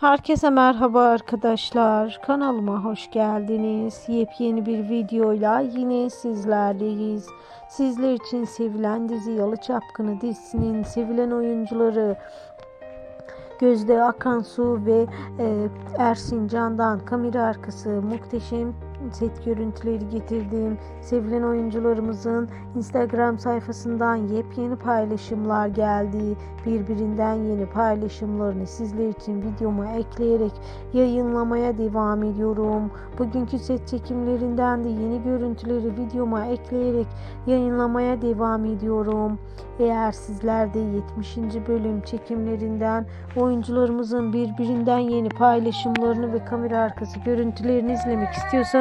Herkese merhaba arkadaşlar. Kanalıma hoş geldiniz. Yepyeni bir videoyla yine sizlerleyiz. Sizler için sevilen dizi Yalı Çapkını dizisinin sevilen oyuncuları Gözde Akansu ve e, Ersin Can'dan kamera arkası muhteşem set görüntüleri getirdim. Sevilen oyuncularımızın Instagram sayfasından yepyeni paylaşımlar geldi. Birbirinden yeni paylaşımlarını sizler için videoma ekleyerek yayınlamaya devam ediyorum. Bugünkü set çekimlerinden de yeni görüntüleri videoma ekleyerek yayınlamaya devam ediyorum. Eğer sizler de 70. bölüm çekimlerinden oyuncularımızın birbirinden yeni paylaşımlarını ve kamera arkası görüntülerini izlemek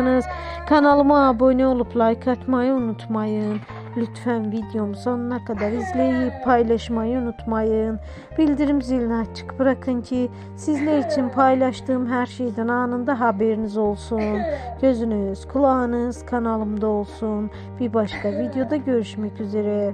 istiyorsanız kanalıma abone olup like atmayı unutmayın. Lütfen videomu sonuna kadar izleyip paylaşmayı unutmayın. Bildirim zilini açık bırakın ki sizler için paylaştığım her şeyden anında haberiniz olsun. Gözünüz, kulağınız kanalımda olsun. Bir başka videoda görüşmek üzere.